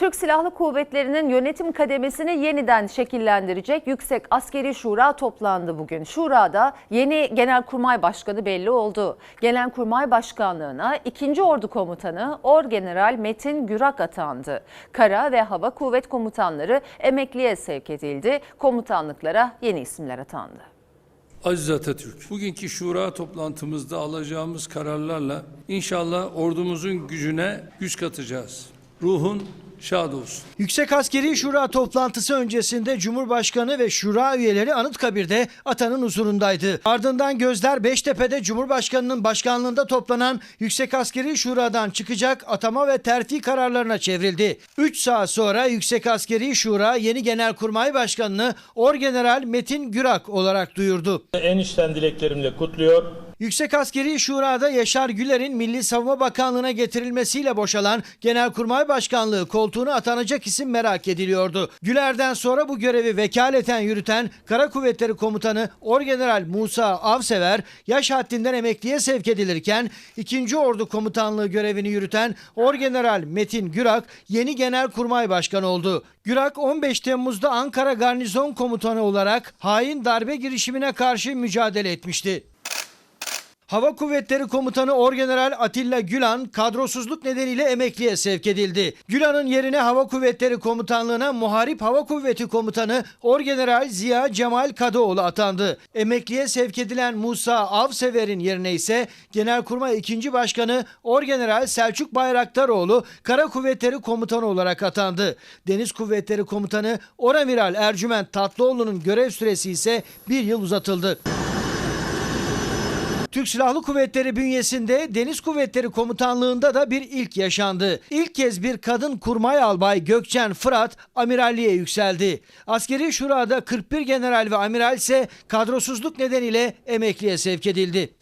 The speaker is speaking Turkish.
Türk Silahlı Kuvvetleri'nin yönetim kademesini yeniden şekillendirecek Yüksek Askeri Şura toplandı bugün. Şurada yeni Genelkurmay Başkanı belli oldu. Genelkurmay Başkanlığına 2. Ordu Komutanı Orgeneral Metin Gürak atandı. Kara ve Hava Kuvvet Komutanları emekliye sevk edildi. Komutanlıklara yeni isimler atandı. Aziz Atatürk, bugünkü şura toplantımızda alacağımız kararlarla inşallah ordumuzun gücüne güç katacağız. Ruhun şad olsun. Yüksek Askeri Şura toplantısı öncesinde Cumhurbaşkanı ve Şura üyeleri Anıtkabir'de atanın huzurundaydı. Ardından gözler Beştepe'de Cumhurbaşkanı'nın başkanlığında toplanan Yüksek Askeri Şura'dan çıkacak atama ve terfi kararlarına çevrildi. 3 saat sonra Yüksek Askeri Şura yeni Genelkurmay Başkanı'nı Orgeneral Metin Gürak olarak duyurdu. En içten dileklerimle kutluyor. Yüksek Askeri Şura'da Yaşar Güler'in Milli Savunma Bakanlığı'na getirilmesiyle boşalan Genelkurmay Başkanlığı koltuğuna atanacak isim merak ediliyordu. Güler'den sonra bu görevi vekaleten yürüten Kara Kuvvetleri Komutanı Orgeneral Musa Avsever yaş haddinden emekliye sevk edilirken 2. Ordu Komutanlığı görevini yürüten Orgeneral Metin Gürak yeni Genelkurmay Başkanı oldu. Gürak 15 Temmuz'da Ankara Garnizon Komutanı olarak hain darbe girişimine karşı mücadele etmişti. Hava Kuvvetleri Komutanı Orgeneral Atilla Gülan kadrosuzluk nedeniyle emekliye sevk edildi. Gülan'ın yerine Hava Kuvvetleri Komutanlığı'na Muharip Hava Kuvveti Komutanı Orgeneral Ziya Cemal Kadıoğlu atandı. Emekliye sevk edilen Musa Avsever'in yerine ise Genelkurmay 2. Başkanı Orgeneral Selçuk Bayraktaroğlu Kara Kuvvetleri Komutanı olarak atandı. Deniz Kuvvetleri Komutanı Oramiral Ercüment Tatlıoğlu'nun görev süresi ise bir yıl uzatıldı. Türk Silahlı Kuvvetleri bünyesinde Deniz Kuvvetleri Komutanlığında da bir ilk yaşandı. İlk kez bir kadın kurmay albay Gökçen Fırat amiralliğe yükseldi. Askeri şurada 41 general ve amiral ise kadrosuzluk nedeniyle emekliye sevk edildi.